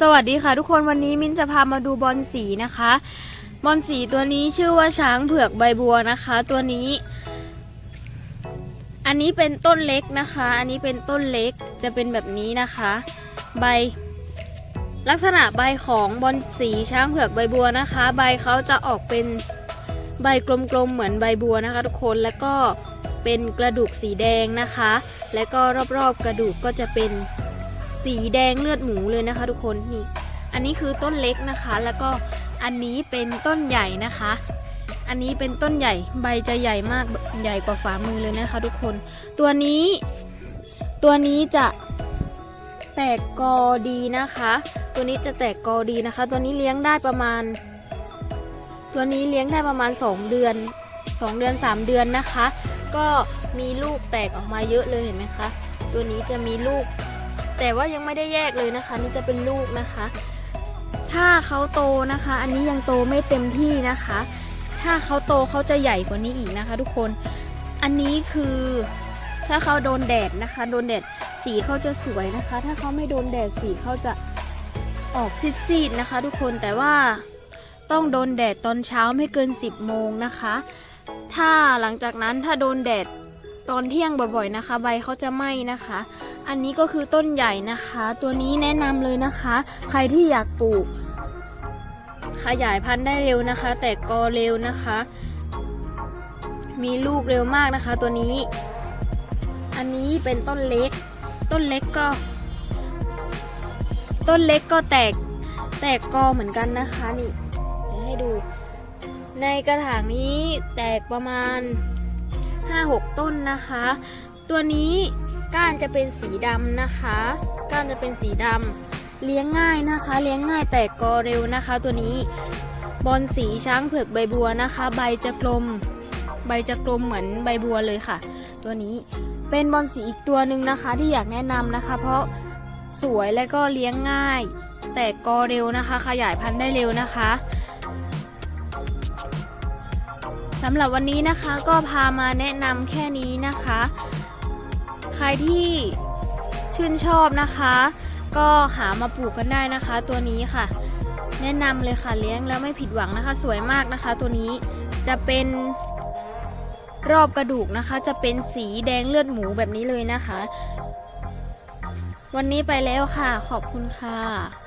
สวัสดีค่ะทุกคนวันนี้มิ้นจะพามาดูบอลสีนะคะ บอลสีตัวนี้ชื่อว่าช้างเผือกใบบัวนะคะ ตัวนี้ อันนี้เป็นต้นเล็กนะคะ อันนี้เป็นต้นเล็กจะเป็นแบบนี้นะคะ ใบ ลักษณะใบของบอลสีช้างเผือกใบบัวนะคะ ใบเขาจะออกเป็นใบกลมๆเหมือนใบบัวนะคะ ทุกคนแล้วก็เป็นกระดูกสีแดงนะคะ และก็รอบๆกระดูกก็จะเป็น สีแดงเลือดหมูเลยนะคะทุกคนนี่อันนี้คือต้นเล็กนะคะ แล้วก็อันนี้เป็นต้นใหญ่นะคะ อันนี้เป็นต้นใหญ่ใบจะใหญ่มากใหญ่กว่าฝ่ามือเลยนะคะทุกคน ตัวนี้ตัวนี้จะแตกกอดีนะคะ ตัวนี้จะแตกกอดีนะคะ ตัวนี้เลี้ยงได้ประมาณ ตัวนี้เลี้ยงได้ประมาณ 2 เดือน 2 เดือน 3 เดือนนะคะ ก็มีลูกแตกออกมาเยอะเลยเห็นไหมคะ ตัวนี้จะมีลูก แต่ว่ายังไม่ได้แยกเลยนะคะ นี่จะเป็นลูกนะคะ ถ้าเขาโตนะคะ อันนี้ยังโตไม่เต็มที่นะคะ ถ้าเขาโตเขาจะใหญ่กว่านี้อีกนะคะ ทุกคนอันนี้คือถ้าเขาโดนแดดนะคะ โดนแดดสีเขาจะสวยนะคะ ถ้าเขาไม่โดนแดดสีเขาจะออกซีดๆนะคะ ทุกคนแต่ว่าต้องโดนแดดตอนเช้าไม่เกิน 10โมงนะคะ ถ้าหลังจากนั้นถ้าโดนแดด ตอนเที่ยงบ่อยๆนะคะ ใบเขาจะไหม้นะคะ อันนี้ก็คือต้นใหญ่นะคะ ตัวนี้แนะนำเลยนะคะ ใครที่อยากปลูก ขยายพันธุ์ได้เร็วนะคะ แต่กอเร็วนะคะ มีลูกเร็วมากนะคะ ตัวนี้ อันนี้เป็นต้นเล็ก ต้นเล็กก็ ต้นเล็กก็แตกแตกกอเหมือนกันนะคะนี่ให้ดู ในกระถางนี้แตกประมาณ 5-6 ต้นนะคะ ตัวนี้ก้านจะเป็นสีดำนะคะ ก้านจะเป็นสีดำเลี้ยงง่ายนะคะ เลี้ยงง่ายแตกกอเร็วนะคะ ตัวนี้บอลสีช้างเผือกใบบัวนะคะ ใบจะกลม ใบจะกลมเหมือนใบบัวเลยค่ะ ตัวนี้เป็นบอลสีอีกตัวหนึ่งนะคะ ที่อยากแนะนำนะคะ เพราะสวยและก็เลี้ยงง่าย แตกกอเร็วนะคะ ขยายพันธุ์ได้เร็วนะคะ สำหรับวันนี้นะคะก็พามาแนะนำแค่นี้นะคะ ใครที่ชื่นชอบนะคะ ก็หามาปลูกกันได้นะคะ ตัวนี้ค่ะ แนะนำเลยค่ะเลี้ยงแล้วไม่ผิดหวังนะคะ สวยมากนะคะ ตัวนี้จะเป็นรอบกระดูกนะคะ จะเป็นสีแดงเลือดหมูแบบนี้เลยนะคะ วันนี้ไปแล้วค่ะ ขอบคุณค่ะ